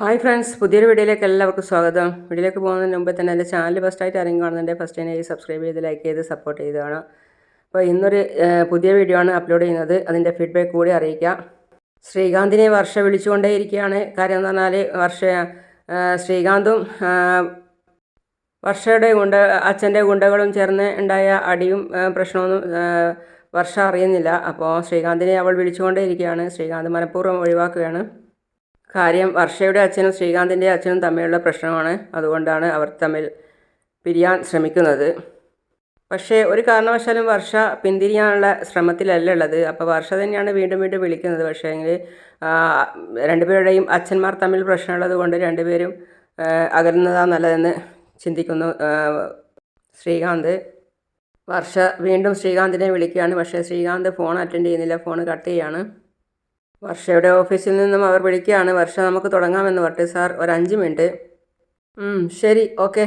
Hi friends പുതിയൊരു വീഡിയോയിലേക്ക് എല്ലാവർക്കും സ്വാഗതം. വീഡിയോയിലേക്ക് പോകുന്നതിന് മുമ്പ് തന്നെ എന്റെ ചാനൽ ഫസ്റ്റായിട്ട് ആരെങ്കിലും കാണുന്നുണ്ട് ഫസ്റ്റ് തന്നെ സബ്സ്ക്രൈബ് ചെയ്ത് ലൈക്ക് ചെയ്ത് സപ്പോർട്ട് ചെയ്തതാണ് അപ്പോൾ ഇന്നൊരു പുതിയ വീഡിയോ ആണ് അപ്ലോഡ് ചെയ്യുന്നത്. അതിന്റെ ഫീഡ്ബാക്ക് കൂടി അറിയിക്കാം. ശ്രീകാന്തിനെ വർഷ വിളിച്ചുകൊണ്ടേയിരിക്കുകയാണ്. കാര്യം എന്ന് പറഞ്ഞാൽ വർഷ ശ്രീകാന്തും വർഷയുടെ ഗുണ്ട അച്ഛന്റെ ഗുണ്ടകളും ചേർന്ന് ഉണ്ടായ അടിയും പ്രശ്നമൊന്നും വർഷ അറിയുന്നില്ല. അപ്പോൾ ശ്രീകാന്തിനെ അവൾ വിളിച്ചുകൊണ്ടേയിരിക്കുകയാണ്. ശ്രീകാന്ത് മനഃപൂർവം ഒഴിവാക്കുകയാണ്. കാര്യം വർഷയുടെ അച്ഛനും ശ്രീകാന്തിന്റെ അച്ഛനും തമ്മിലുള്ള പ്രശ്നമാണ്. അതുകൊണ്ടാണ് അവർ തമ്മിൽ പിരിയാൻ ശ്രമിക്കുന്നത്. പക്ഷേ ഒരു കാരണവശാലും വർഷ പിന്തിരിയാനുള്ള ശ്രമത്തിലല്ല ഉള്ളത്. അപ്പോൾ വർഷ തന്നെയാണ് വീണ്ടും വീണ്ടും വിളിക്കുന്നത്. പക്ഷേ എങ്കിൽ രണ്ടുപേരുടെയും അച്ഛന്മാർ തമ്മിൽ പ്രശ്നമുള്ളത് കൊണ്ട് രണ്ടുപേരും അകലുന്നതാണ് നല്ലതെന്ന് ചിന്തിക്കുന്നു ശ്രീകാന്ത്. വർഷ വീണ്ടും ശ്രീകാന്തിനെ വിളിക്കുകയാണ്. പക്ഷേ ശ്രീകാന്ത് ഫോൺ അറ്റൻഡ് ചെയ്യുന്നില്ല. ഫോൺ കട്ട് ചെയ്യാണ്. വർഷയുടെ ഓഫീസിൽ നിന്നും അവർ വിളിക്കുകയാണ്. വർഷ നമുക്ക് തുടങ്ങാമെന്ന് പറഞ്ഞു സാർ ഒരു അഞ്ച് മിനിറ്റ്. ശരി ഓക്കെ.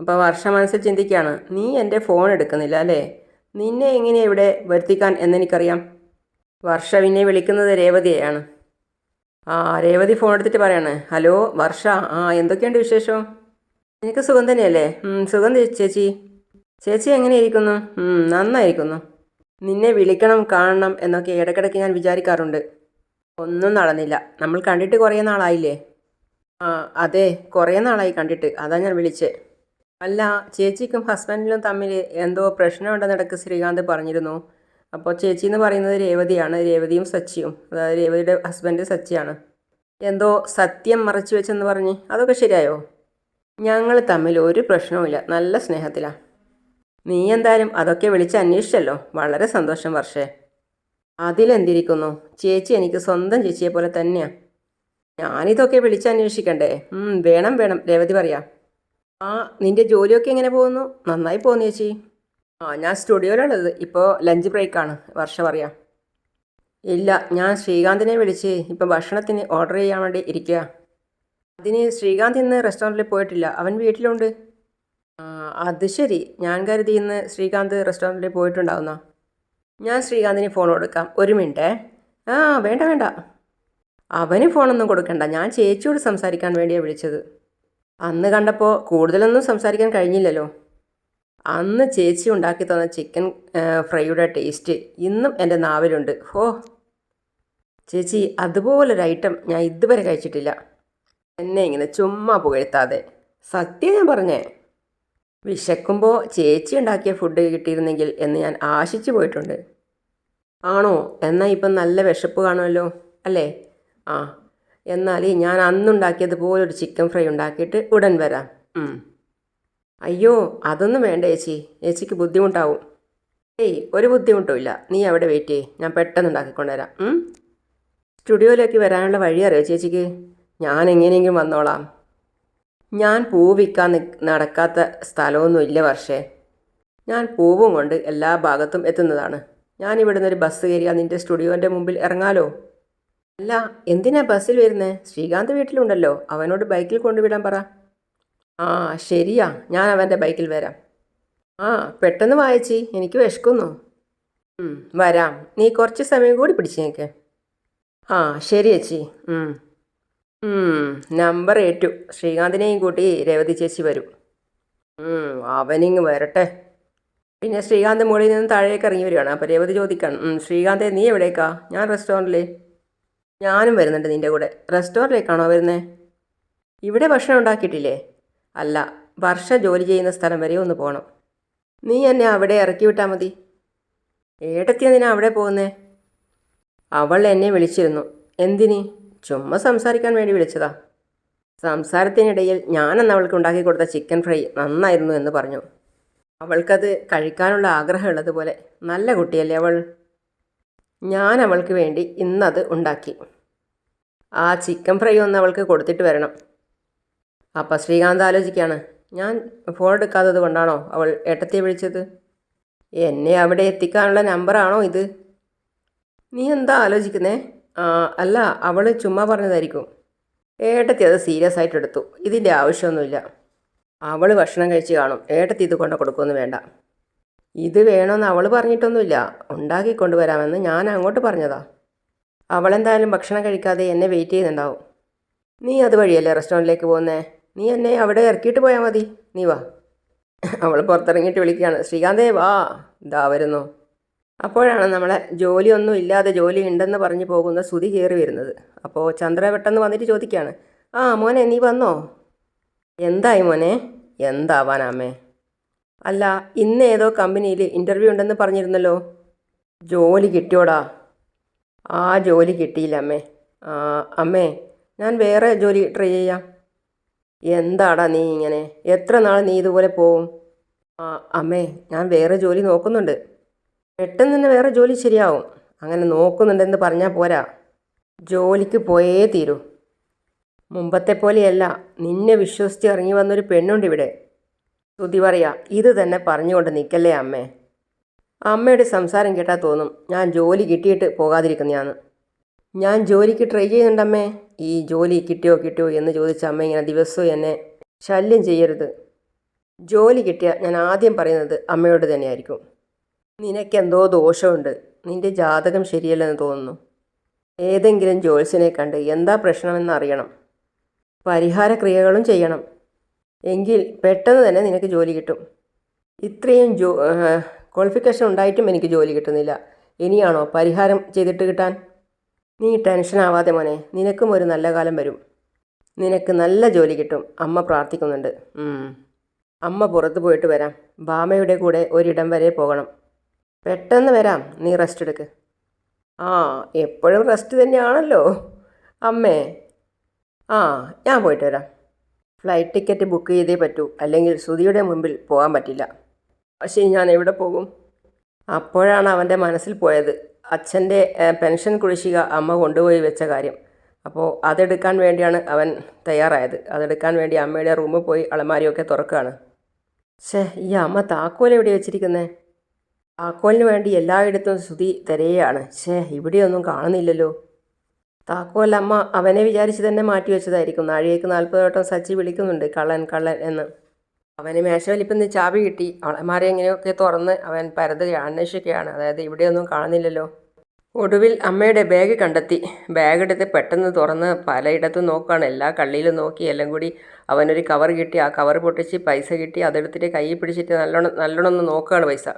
അപ്പോൾ വർഷ മനസ്സിൽ ചിന്തിക്കുകയാണ് നീ എന്റെ ഫോൺ എടുക്കുന്നില്ല അല്ലേ? നിന്നെ എങ്ങനെ ഇവിടെ വരുത്തിക്കാൻ എന്നെനിക്കറിയാം? വർഷ പിന്നെ വിളിക്കുന്നത് രേവതിയെയാണ്. ആ രേവതി ഫോൺ എടുത്തിട്ട് പറയാണ് ഹലോ വർഷ ആ എന്തൊക്കെയുണ്ട് വിശേഷം? എനിക്ക് സുഖം തന്നെയല്ലേ? സുഖം ചേച്ചി. ചേച്ചി എങ്ങനെ ഇരിക്കുന്നു നന്നായിരിക്കുന്നു. നിന്നെ വിളിക്കണം കാണണം എന്നൊക്കെ ഇടയ്ക്കിടയ്ക്ക് ഞാൻ വിചാരിക്കാറുണ്ട്. ഒന്നും നടന്നില്ല. നമ്മൾ കണ്ടിട്ട് കുറേ നാളായില്ലേ? ആ അതെ കുറേ നാളായി കണ്ടിട്ട്. അതാ ഞാൻ വിളിച്ചത് അല്ല ചേച്ചിക്കും ഹസ്ബൻഡിനും തമ്മിൽ എന്തോ പ്രശ്നമുണ്ടെന്ന് ഇടയ്ക്ക് ശ്രീകാന്ത് പറഞ്ഞിരുന്നു. അപ്പോൾ ചേച്ചി എന്ന് പറയുന്നത് രേവതിയാണ്. രേവതിയും സച്ചിയും. അതായത് രേവതിയുടെ ഹസ്ബൻഡ് സച്ചിയാണ്. എന്തോ സത്യം മറച്ചു വെച്ചെന്ന് പറഞ്ഞ്. അതൊക്കെ ശരിയായോ? ഞങ്ങൾ തമ്മിൽ ഒരു പ്രശ്നവുമില്ല നല്ല സ്നേഹത്തിലാണ് നീ എന്തായാലും അതൊക്കെ വിളിച്ച് അന്വേഷിച്ചല്ലോ. വളരെ സന്തോഷം വർഷേ. അതിലെന്തിരിക്കുന്നു? ചേച്ചി എനിക്ക് സ്വന്തം ചേച്ചിയെ പോലെ തന്നെയാണ് ഞാനിതൊക്കെ വിളിച്ചന്വേഷിക്കണ്ടേ വേണം വേണം. രേവതി പറയാ. ആ നിന്റെ ജോലിയൊക്കെ എങ്ങനെ പോകുന്നു? നന്നായി പോകുന്നു ചേച്ചി. ആ ഞാൻ സ്റ്റുഡിയോയിലുള്ളത്. ഇപ്പോൾ ലഞ്ച് ബ്രേക്കാണ്. വർഷ പറയാം. ഇല്ല ഞാൻ ശ്രീകാന്തിനെ വിളിച്ച് ഇപ്പം ഭക്ഷണത്തിന് ഓർഡർ ചെയ്യാൻ വേണ്ടി ഇരിക്കുക അതിന് ശ്രീകാന്ത് ഇന്ന് റെസ്റ്റോറന്റിൽ പോയിട്ടില്ല. അവൻ വീട്ടിലുണ്ട്. അത് ശരി. ഞാൻ കരുതി ഇന്ന് ശ്രീകാന്ത് റെസ്റ്റോറന്റിൽ പോയിട്ടുണ്ടാവുന്ന. ഞാൻ ശ്രീകാന്തിന് ഫോൺ കൊടുക്കാം. ഒരു മിനിറ്റേ. ആ വേണ്ട വേണ്ട. അവന് ഫോണൊന്നും കൊടുക്കണ്ട. ഞാൻ ചേച്ചിയോട് സംസാരിക്കാൻ വേണ്ടിയാണ് വിളിച്ചത്. അന്ന് കണ്ടപ്പോൾ കൂടുതലൊന്നും സംസാരിക്കാൻ കഴിഞ്ഞില്ലല്ലോ. അന്ന് ചേച്ചി ഉണ്ടാക്കി തന്ന ചിക്കൻ ഫ്രൈയുടെ ടേസ്റ്റ് ഇന്നും എന്റെ നാവിലുണ്ട്. ഹോ. ചേച്ചി അതുപോലൊരു ഐറ്റം ഞാൻ ഇതുവരെ കഴിച്ചിട്ടില്ല. എന്നെ ഇങ്ങനെ ചുമ്മാ പുകഴ്ത്താതെ. സത്യം ഞാൻ പറഞ്ഞേ. വിശക്കുമ്പോൾ ചേച്ചി ഉണ്ടാക്കിയ ഫുഡ് കിട്ടിയിരുന്നെങ്കിൽ എന്ന് ഞാൻ ആശിച്ചു പോയിട്ടുണ്ട്. ആണോ? എന്നാൽ ഇപ്പം നല്ല വിശപ്പ് കാണുമല്ലോ അല്ലേ? ആ എന്നാൽ ഞാൻ അന്നുണ്ടാക്കിയതുപോലൊരു ചിക്കൻ ഫ്രൈ ഉണ്ടാക്കിയിട്ട് ഉടൻ വരാം. അയ്യോ അതൊന്നും വേണ്ട ചേച്ചി. ചേച്ചിക്ക് ബുദ്ധിമുട്ടാവും. ഏയ് ഒരു ബുദ്ധിമുട്ടും ഇല്ല. നീ അവിടെ വെയിറ്റ് ചെയ്യ്. ഞാൻ പെട്ടെന്ന് ഉണ്ടാക്കിക്കൊണ്ടുവരാം? സ്റ്റുഡിയോയിലേക്ക് വരാനുള്ള വഴി അറിയോ ചേച്ചിക്ക്? ഞാൻ എങ്ങനെയെങ്കിലും വന്നോളാം. ഞാൻ പൂ വിൽക്കാൻ നടക്കാത്ത സ്ഥലമൊന്നും ഇല്ല വർഷേ. ഞാൻ പൂവും കൊണ്ട് എല്ലാ ഭാഗത്തും എത്തുന്നതാണ്. ഞാൻ ഇവിടുന്ന് ഒരു ബസ് കയറിയാൽ നിന്റെ സ്റ്റുഡിയോന്റെ മുമ്പിൽ ഇറങ്ങാലോ? അല്ല എന്തിനാ ബസ്സിൽ വരുന്നേ? ശ്രീകാന്ത് വീട്ടിലുണ്ടല്ലോ. അവനോട് ബൈക്കിൽ കൊണ്ടുവിടാൻ പറ. ആ ശരിയാ. ഞാൻ അവന്റെ ബൈക്കിൽ വരാം. ആ പെട്ടെന്ന് വായിച്ചി എനിക്ക് വിശക്കുന്നു. വരാം. നീ കുറച്ച് സമയം കൂടി പിടിച്ചേക്ക്. ആ ശരി ചേച്ചി. നമ്പർ ഏറ്റു. ശ്രീകാന്തിനെയും കൂട്ടി രേവതി ചേച്ചി വരും. അവനിങ് വരട്ടെ. പിന്നെ ശ്രീകാന്ത് മുകളിൽ നിന്ന് താഴേക്ക് ഇറങ്ങി വരികയാണ്. അപ്പോൾ രേവതി ചോദിക്കാണ് "ഉം, ശ്രീകാന്തേ നീ എവിടേക്കാ? ഞാൻ റെസ്റ്റോറന്റിൽ ഞാനും വരുന്നുണ്ട് നിന്റെ കൂടെ. റെസ്റ്റോറന്റിലേക്കാണോ വരുന്നത് ഇവിടെ ഭക്ഷണം ഉണ്ടാക്കിയിട്ടില്ലേ? അല്ല വർഷ ജോലി ചെയ്യുന്ന സ്ഥലം വരെ ഒന്ന് പോകണം നീ എന്നെ അവിടെ ഇറക്കി വിട്ടാൽ മതി. ഏട്ടത്തി നിന അവിടെ പോകുന്നേ? അവൾ എന്നെ വിളിച്ചിരുന്നു. എന്തിന്? ചുമ്മാ സംസാരിക്കാൻ വേണ്ടി വിളിച്ചതാ. സംസാരത്തിനിടയിൽ ഞാനന്ന് അവൾക്ക് ഉണ്ടാക്കി കൊടുത്ത ചിക്കൻ ഫ്രൈ നന്നായിരുന്നു എന്ന് പറഞ്ഞു. അവൾക്കത് കഴിക്കാനുള്ള ആഗ്രഹമുള്ളതുപോലെ നല്ല കുട്ടിയല്ലേ അവൾ? ഞാൻ അവൾക്ക് വേണ്ടി ഇന്നത് ഉണ്ടാക്കി. ആ ചിക്കൻ ഫ്രൈ ഒന്ന് അവൾക്ക് കൊടുത്തിട്ട് വരണം. അപ്പം ശ്രീകാന്ത് ആലോചിക്കുകയാണ് ഞാൻ ഫോൺ എടുക്കാത്തത് കൊണ്ടാണോ അവൾ ഏട്ടത്തെ വിളിച്ചത്? എന്നെ അവിടെ എത്തിക്കാനുള്ള നമ്പറാണോ ഇത്? നീ എന്താ ആലോചിക്കുന്നേ? അല്ല അവൾ ചുമ്മാ പറഞ്ഞതായിരിക്കും. ഏട്ടത്തി അത് സീരിയസ് ആയിട്ട് എടുത്തു. ഇതിന്റെ ആവശ്യമൊന്നുമില്ല. അവൾ ഭക്ഷണം കഴിച്ച് കാണും. ഏട്ടത്തി ഇത് കൊണ്ട് കൊടുക്കുമെന്ന് വേണ്ട. ഇത് വേണമെന്ന് അവൾ പറഞ്ഞിട്ടൊന്നുമില്ല. ഉണ്ടാക്കി കൊണ്ടുവരാമെന്ന് ഞാൻ അങ്ങോട്ട് പറഞ്ഞതാ. അവളെന്തായാലും ഭക്ഷണം കഴിക്കാതെ എന്നെ വെയിറ്റ് ചെയ്യുന്നുണ്ടാവും. നീ അതുവഴിയല്ലേ റെസ്റ്റോറന്റിലേക്ക് പോകുന്നേ? നീ എന്നെ അവിടെ ഇറക്കിയിട്ട് പോയാൽ മതി. നീ വാ. അവൾ പുറത്തിറങ്ങിയിട്ട് വിളിക്കുകയാണ്. ശ്രീകാന്തേ വാ. ഇതാ വരുന്നു. അപ്പോഴാണ് നമ്മളെ ജോലിയൊന്നും ഇല്ലാതെ ജോലി ഉണ്ടെന്ന് പറഞ്ഞു പോകുന്ന സുതി കയറി വരുന്നത്. അപ്പോൾ ചന്ദ്ര പെട്ടെന്ന് വന്നിട്ട് ചോദിക്കുകയാണ് ആ മോനെ നീ വന്നോ? എന്തായി മോനെ? എന്താവാനാമേ? അല്ല ഇന്ന് ഏതോ കമ്പനിയിൽ ഇന്റർവ്യൂ ഉണ്ടെന്ന് പറഞ്ഞിരുന്നല്ലോ. ജോലി കിട്ടിയോടാ? ആ ജോലി കിട്ടിയില്ല അമ്മേ. അമ്മേ ഞാൻ വേറെ ജോലി ട്രൈ ചെയ്യാം. എന്താടാ നീ ഇങ്ങനെ? എത്ര നാൾ നീ ഇതുപോലെ പോവും? അമ്മേ ഞാൻ വേറെ ജോലി നോക്കുന്നുണ്ട്. പെട്ടെന്ന് തന്നെ വേറെ ജോലി ശരിയാവും. അങ്ങനെ നോക്കുന്നുണ്ടെന്ന് പറഞ്ഞാൽ പോരാ. ജോലിക്ക് പോയേ തീരൂ. മുമ്പത്തെ പോലെയല്ല നിന്നെ വിശ്വസിച്ച് ഇറങ്ങി വന്നൊരു പെണ്ണുണ്ട് ഇവിടെ. സ്തുതി പറയാ ഇത് തന്നെ പറഞ്ഞുകൊണ്ട് നിൽക്കല്ലേ അമ്മേ. അമ്മയുടെ സംസാരം കേട്ടാൽ തോന്നും ഞാൻ ജോലി കിട്ടിയിട്ട് പോകാതിരിക്കുന്നതാണ് ഞാൻ ജോലിക്ക് ട്രൈ ചെയ്യുന്നുണ്ടമ്മേ. ഈ ജോലി കിട്ടിയോ കിട്ടിയോ എന്ന് ചോദിച്ച അമ്മ ഇങ്ങനെ ദിവസവും എന്നെ ശല്യം ചെയ്യരുത്. ജോലി കിട്ടിയാൽ ഞാൻ ആദ്യം പറയുന്നത് അമ്മയോട് തന്നെയായിരിക്കും. നിനക്കെന്തോ ദോഷമുണ്ട്. നിന്റെ ജാതകം ശരിയല്ലെന്ന് തോന്നുന്നു. ഏതെങ്കിലും ജോത്സ്യനെ കണ്ട് എന്താ പ്രശ്നമെന്ന് അറിയണം. പരിഹാര ക്രിയകളും ചെയ്യണം. എങ്കിൽ പെട്ടെന്ന് തന്നെ നിനക്ക് ജോലി കിട്ടും. ഇത്രയും ജോ ക്വാളിഫിക്കേഷൻ ഉണ്ടായിട്ടും എനിക്ക് ജോലി കിട്ടുന്നില്ല. ഇനിയാണോ പരിഹാരം ചെയ്തിട്ട് കിട്ടാൻ? നീ ടെൻഷൻ ആവാതെ മോനെ നിനക്കും ഒരു നല്ല കാലം വരും. നിനക്ക് നല്ല ജോലി കിട്ടും. അമ്മ പ്രാർത്ഥിക്കുന്നുണ്ട്. അമ്മ പുറത്ത് പോയിട്ട് വരാം. ബാമയുടെ കൂടെ ഒരിടം വരെ പോകണം. പെട്ടെന്ന് വരാം. നീ റെസ്റ്റ് എടുക്ക്. ആ എപ്പോഴും റെസ്റ്റ് തന്നെയാണല്ലോ. അമ്മേ. ആ ഞാൻ പോയിട്ട് വരാം. ഫ്ലൈറ്റ് ടിക്കറ്റ് ബുക്ക് ചെയ്തേ പറ്റൂ. അല്ലെങ്കിൽ ശ്രുതിയുടെ മുമ്പിൽ പോകാൻ പറ്റില്ല. പക്ഷേ ഞാൻ എവിടെ പോകും? അപ്പോഴാണ് അവന്റെ മനസ്സിൽ പോയത്. അച്ഛന്റെ പെൻഷൻ കുടിശ്ശിക അമ്മ കൊണ്ടുപോയി വെച്ച കാര്യം. അപ്പോൾ അതെടുക്കാൻ വേണ്ടിയാണ് അവൻ തയ്യാറായത്. അതെടുക്കാൻ വേണ്ടി അമ്മയുടെ റൂമിൽ പോയി അളമാരിയൊക്കെ തുറക്കുകയാണ് ഛേ ഈ അമ്മ താക്കോൽ എവിടെ വെച്ചിരിക്കുന്നത് താക്കോലിന് വേണ്ടി എല്ലായിടത്തും ശ്രുതി തിരയാണ്. ഛേ ഇവിടെയൊന്നും കാണുന്നില്ലല്ലോ. താക്കോൽ അമ്മ അവനെ വിചാരിച്ച് തന്നെ മാറ്റി വെച്ചതായിരിക്കും നാഴികയ്ക്ക് നാൽപ്പത് വട്ടം സച്ചി വിളിക്കുന്നുണ്ട് കള്ളൻ കള്ളൻ എന്ന്. അവന് മേശവലിപ്പം ചാവി കിട്ടി. അളമാരി എങ്ങനെയൊക്കെ തുറന്ന് അവൻ പരതുകയാണ് അന്വേഷിക്കുകയാണ്. അതായത് ഇവിടെയൊന്നും കാണുന്നില്ലല്ലോ. ഒടുവിൽ അമ്മയുടെ ബാഗ് കണ്ടെത്തി. ബാഗ് എടുത്ത് പെട്ടെന്ന് തുറന്ന് പലയിടത്തും നോക്കുകയാണ്. എല്ലാ കള്ളിയിലും നോക്കി എല്ലാം കൂടി അവനൊരു കവർ കിട്ടി. ആ കവർ പൊട്ടിച്ച് പൈസ കിട്ടി. അതെടുത്തിട്ട് കൈ പിടിച്ചിട്ട് നല്ലോണം നല്ലോണം ഒന്ന് നോക്കുകയാണ് പൈസ.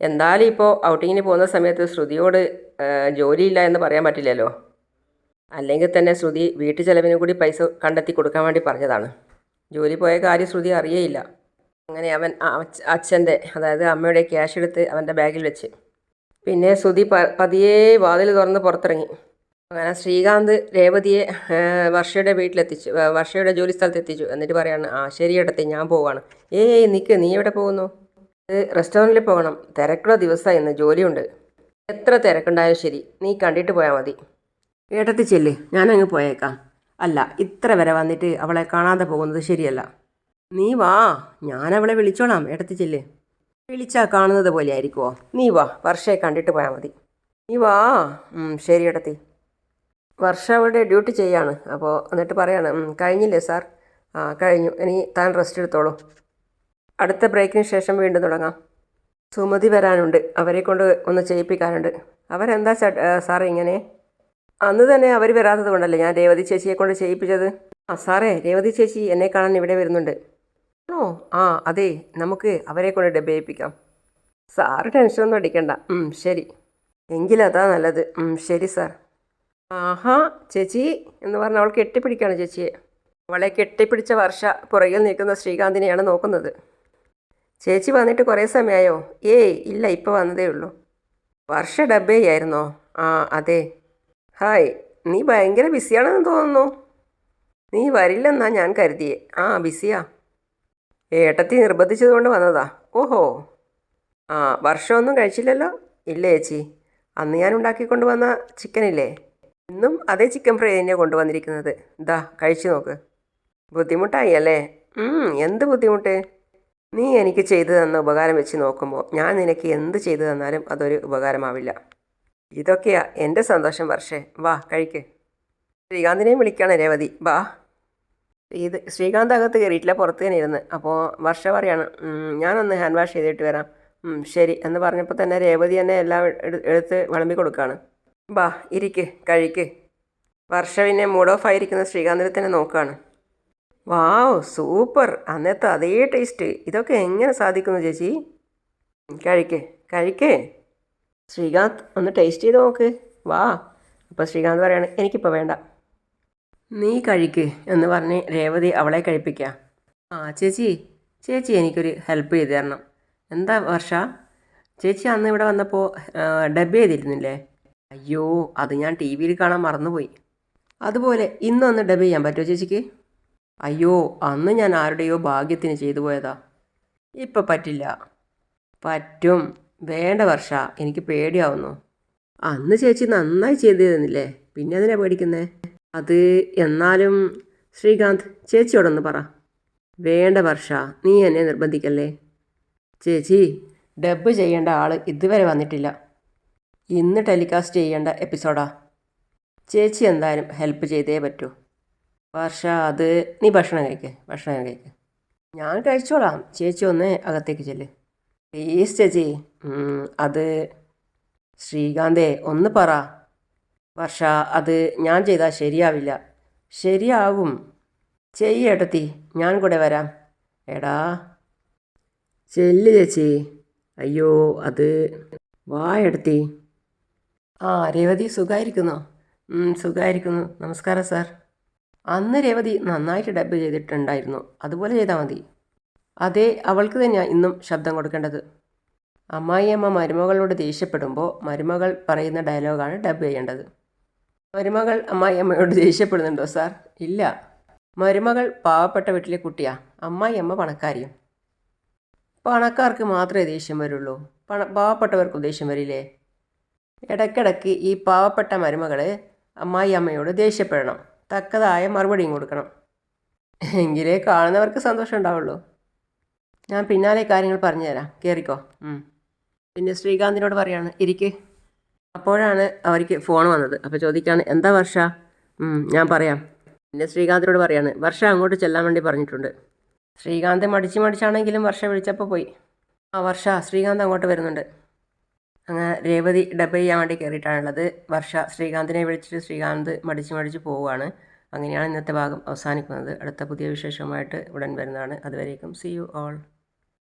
എന്തായാലും ഇപ്പോൾ ഔട്ടിങ്ങിന് പോകുന്ന സമയത്ത് ശ്രുതിയോട് ജോലിയില്ല എന്ന് പറയാൻ പറ്റില്ലല്ലോ? അല്ലെങ്കിൽ തന്നെ ശ്രുതി വീട്ടു ചെലവിനും കൂടി പൈസ കണ്ടെത്തി കൊടുക്കാൻ വേണ്ടി പറഞ്ഞതാണ്. ജോലി പോയ കാര്യം ശ്രുതി അറിയേയില്ല. അങ്ങനെ അവൻ അച്ഛന്റെ അതായത് അമ്മയുടെ ക്യാഷ് എടുത്ത് അവന്റെ ബാഗിൽ വെച്ച്. പിന്നെ ശ്രുതി പതിയെ വാതിൽ തുറന്ന് പുറത്തിറങ്ങി. അങ്ങനെ ശ്രീകാന്ത് രേവതിയെ വർഷയുടെ വീട്ടിലെത്തിച്ചു. വർഷയുടെ ജോലി സ്ഥലത്ത് എത്തിച്ചു എന്നിട്ട് പറയാണ് ആ ശരി ഇടത്തെ ഞാൻ പോവാണ്. ഏയ് നിൽക്ക് നീ എവിടെ പോകുന്നു? റെസ്റ്റോറന്റിൽ പോകണം. തിരക്കുള്ള ദിവസമായി ഇന്ന് ജോലിയുണ്ട്. എത്ര തിരക്കുണ്ടായാലും ശരി നീ കണ്ടിട്ട് പോയാൽ മതി. ഏട്ടത്തി ചെല്ല് ഞാനങ്ങ് പോയേക്കാം. അല്ല ഇത്ര വരെ വന്നിട്ട് അവളെ കാണാതെ പോകുന്നത് ശരിയല്ല. നീ വാ ഞാൻ അവളെ വിളിച്ചോളാം ഏട്ടത്തി ചെല്ല്. വിളിച്ചാൽ കാണുന്നത് പോലെ ആയിരിക്കുമോ നീ വാ വർഷയെ കണ്ടിട്ട് പോയാൽ മതി. നീ വാ. ശരി ഏട്ടത്തി. വർഷ അവിടെ ഡ്യൂട്ടി ചെയ്യാണ്. അപ്പോൾ എന്നിട്ട് പറയാണ് "ഉം, കഴിഞ്ഞില്ലേ സാർ? ആ കഴിഞ്ഞു. ഇനി താൻ റെസ്റ്റ് എടുത്തോളൂ. അടുത്ത ബ്രേക്കിന് ശേഷം വീണ്ടും തുടങ്ങാം. സുമതി വരാനുണ്ട്. അവരെ കൊണ്ട് ഒന്ന് ചെയ്യിപ്പിക്കാനുണ്ട്. അവരെന്താ സാറേ ഇങ്ങനെ? അന്ന് തന്നെ അവർ വരാത്തത് കൊണ്ടല്ലേ ഞാൻ രേവതി ചേച്ചിയെ കൊണ്ട് ചെയ്യിപ്പിച്ചത്? ആ സാറേ രേവതി ചേച്ചി എന്നെ കാണാൻ ഇവിടെ വരുന്നുണ്ട്. ആണോ? ആ അതെ. നമുക്ക് അവരെ കൊണ്ട് ഡബ് ചെയ്യിപ്പിക്കാം. സാറ് ടെൻഷനൊന്നും അടിക്കണ്ട. ശരി. എങ്കിലതാ നല്ലത്. ശരി സാർ. ആഹാ ചേച്ചി എന്ന് പറഞ്ഞ് അവൾ കെട്ടിപ്പിടിക്കുകയാണ് ചേച്ചിയെ. അവളെ കെട്ടിപ്പിടിച്ച വർഷ പുറകിൽ നിൽക്കുന്ന ശ്രീകാന്തിനെയാണ് നോക്കുന്നത്. ചേച്ചി വന്നിട്ട് കുറേ സമയമായോ ഏയ് ഇല്ല ഇപ്പോൾ വന്നതേ ഉള്ളൂ. വർഷ ഡബ്ബയായിരുന്നോ ആ അതെ. ഹായ് നീ ഭയങ്കര ബിസിയാണെന്ന് തോന്നുന്നു. നീ വരില്ലെന്നാ ഞാൻ കരുതിയേ. ആ ബിസിയാ. ഏട്ടത്തി നിർബന്ധിച്ചതുകൊണ്ട് വന്നതാ. ഓഹോ. ആ വർഷമൊന്നും കഴിച്ചില്ലല്ലോ? ഇല്ല ചേച്ചി. അന്ന് ഞാൻ ഉണ്ടാക്കിക്കൊണ്ട് വന്ന ചിക്കനില്ലേ? ഇന്നും അതേ ചിക്കൻ ഫ്രൈ തന്നെയാണ് കൊണ്ടുവന്നിരിക്കുന്നത്. ഇതാ കഴിച്ചു നോക്ക്. ബുദ്ധിമുട്ടായി അല്ലേ? എന്ത് ബുദ്ധിമുട്ട്? നീ എനിക്ക് ചെയ്തു തന്ന ഉപകാരം വെച്ച് നോക്കുമ്പോൾ ഞാൻ നിനക്ക് എന്ത് ചെയ്തു തന്നാലും അതൊരു ഉപകാരമാവില്ല. ഇതൊക്കെയാ എന്റെ സന്തോഷം വർഷേ. വാ കഴിക്ക്. ശ്രീകാന്തിനെയും വിളിക്കുകയാണ് രേവതി. വാ. ഇത് ശ്രീകാന്ത് അകത്ത് കയറിയിട്ടില്ല പുറത്ത് തന്നെ ഇരുന്ന്. അപ്പോൾ വർഷ പറയാണ് "ഉം, ഞാനൊന്ന് ഹാൻഡ് വാഷ് ചെയ്തിട്ട് വരാം. ശരി. എന്ന് പറഞ്ഞപ്പോൾ തന്നെ രേവതി തന്നെ എല്ലാം എടുത്ത് വിളമ്പി കൊടുക്കുകയാണ് വാ ഇരിക്ക് കഴിക്ക്. വർഷ പിന്നെ മൂഡ് ഓഫ് ആയിരിക്കുന്ന ശ്രീകാന്തിനെ തന്നെ നോക്കുകയാണ് വാവ് സൂപ്പർ. അന്നത്തെ അതേ ടേസ്റ്റ്. ഇതൊക്കെ എങ്ങനെ സാധിക്കുന്നു ചേച്ചി? കഴിക്കേ കഴിക്കേ. ശ്രീകാന്ത് ഒന്ന് ടേസ്റ്റ് ചെയ്ത് നോക്ക്. വാ. അപ്പോൾ ശ്രീകാന്ത് പറയാണ് എനിക്കിപ്പോൾ വേണ്ട. നീ കഴിക്ക് എന്ന് പറഞ്ഞ് രേവതി അവളെ കഴിപ്പിക്കുക ആ ചേച്ചി ചേച്ചി എനിക്കൊരു ഹെൽപ്പ് ചെയ്ത് തരണം. എന്താ വർഷ? ചേച്ചി അന്ന് ഇവിടെ വന്നപ്പോൾ ഡബ് ചെയ്തിരുന്നില്ലേ? അയ്യോ അത് ഞാൻ ടി വിയിൽ കാണാൻ മറന്നുപോയി. അതുപോലെ ഇന്നൊന്ന് ഡബ് ചെയ്യാൻ പറ്റുമോ ചേച്ചിക്ക്? അയ്യോ അന്ന് ഞാൻ ആരുടെയോ ഭാഗ്യത്തിന് ചെയ്തു പോയതാ. ഇപ്പം പറ്റില്ല. പറ്റും. വേണ്ട വർഷ എനിക്ക് പേടിയാവുന്നു. അന്ന് ചേച്ചി നന്നായി ചെയ്തു തന്നില്ലേ പിന്നെ അതിനാ പേടിക്കുന്നേ? അത് എന്നാലും ശ്രീകാന്ത് ചേച്ചിയോടൊന്ന് പറ. വേണ്ട വർഷ നീ എന്നെ നിർബന്ധിക്കല്ലേ? ചേച്ചി ഡബ് ചെയ്യേണ്ട ആൾ ഇതുവരെ വന്നിട്ടില്ല. ഇന്ന് ടെലികാസ്റ്റ് ചെയ്യേണ്ട എപ്പിസോഡാ. ചേച്ചി എന്തായാലും ഹെൽപ്പ് ചെയ്തേ പറ്റൂ. വർഷ അത് നീ ഭക്ഷണം കഴിക്ക് ഭക്ഷണം കഴിക്ക്. ഞാൻ കഴിച്ചോളാം. ചേച്ചി ഒന്ന് അകത്തേക്ക് ചെല്ല്. പ്ലീസ് ചേച്ചി. അത് ശ്രീകാന്തേ ഒന്ന് പറ. വർഷ അത് ഞാൻ ചെയ്താൽ ശരിയാവില്ല. ശരിയാകും ചെയ്യേട്ടത്തി ഞാൻ കൂടെ വരാം. എടാ. ചെല്ല് ചേച്ചി. അയ്യോ അത് വാ എടത്തി ആ രേവതി സുഖമായിരിക്കുന്നോ സുഖമായിരിക്കുന്നു നമസ്കാരം സാർ. അന്ന് രേവതി നന്നായിട്ട് ഡബ് ചെയ്തിട്ടുണ്ടായിരുന്നു. അതുപോലെ ചെയ്താൽ മതി. അതേ അവൾക്ക് തന്നെയാണ് ഇന്നും ശബ്ദം കൊടുക്കേണ്ടത്. അമ്മായിയമ്മ മരുമകളോട് ദേഷ്യപ്പെടുമ്പോൾ മരുമകൾ പറയുന്ന ഡയലോഗാണ് ഡബ് ചെയ്യേണ്ടത്. മരുമകൾ അമ്മായിയമ്മയോട് ദേഷ്യപ്പെടുന്നുണ്ടോ സാർ ഇല്ല. മരുമകൾ പാവപ്പെട്ട വീട്ടിലെ കുട്ടിയാ. അമ്മായിയമ്മ പണക്കാരിയും. പണക്കാർക്ക് മാത്രമേ ദേഷ്യം വരുള്ളൂ. പണ പാവപ്പെട്ടവർക്കും ദേഷ്യം വരില്ലേ? ഇടയ്ക്കിടയ്ക്ക് ഈ പാവപ്പെട്ട മരുമകൾ അമ്മായി അമ്മയോട് ദേഷ്യപ്പെടണം. തക്കതായ മറുപടിയും കൊടുക്കണം. എങ്കിലേ കാണുന്നവർക്ക് സന്തോഷം ഉണ്ടാവുള്ളൂ. ഞാൻ പിന്നാലെ കാര്യങ്ങൾ പറഞ്ഞു തരാം. കയറിക്കോ പിന്നെ ശ്രീകാന്തിനോട് പറയാണ് ഇരിക്ക്. അപ്പോഴാണ് അവർക്ക് ഫോൺ വന്നത്. അപ്പോൾ ചോദിക്കാണ് എന്താ വർഷ? ഞാൻ പറയാം. പിന്നെ ശ്രീകാന്തിനോട് പറയാണ് വർഷ അങ്ങോട്ട് ചെല്ലാൻ വേണ്ടി പറഞ്ഞിട്ടുണ്ട്. ശ്രീകാന്ത് മടിച്ച് മടിച്ചാണെങ്കിലും വർഷ വിളിച്ചപ്പോൾ പോയി. ആ വർഷ ശ്രീകാന്ത് അങ്ങോട്ട് വരുന്നുണ്ട്. അങ്ങനെ രേവതി ഡബ് ചെയ്യാൻ വേണ്ടി കയറിയിട്ടാണുള്ളത്. വർഷ ശ്രീകാന്തിനെ വിളിച്ചിട്ട് ശ്രീകാന്ത് മടിച്ച് മടിച്ച് പോവുകയാണ്. അങ്ങനെയാണ് ഇന്നത്തെ ഭാഗം അവസാനിക്കുന്നത്. അടുത്ത പുതിയ വിശേഷമായിട്ട് ഉടൻ വരുന്നതാണ്. അതുവരേക്കും സി യു ഓൾ.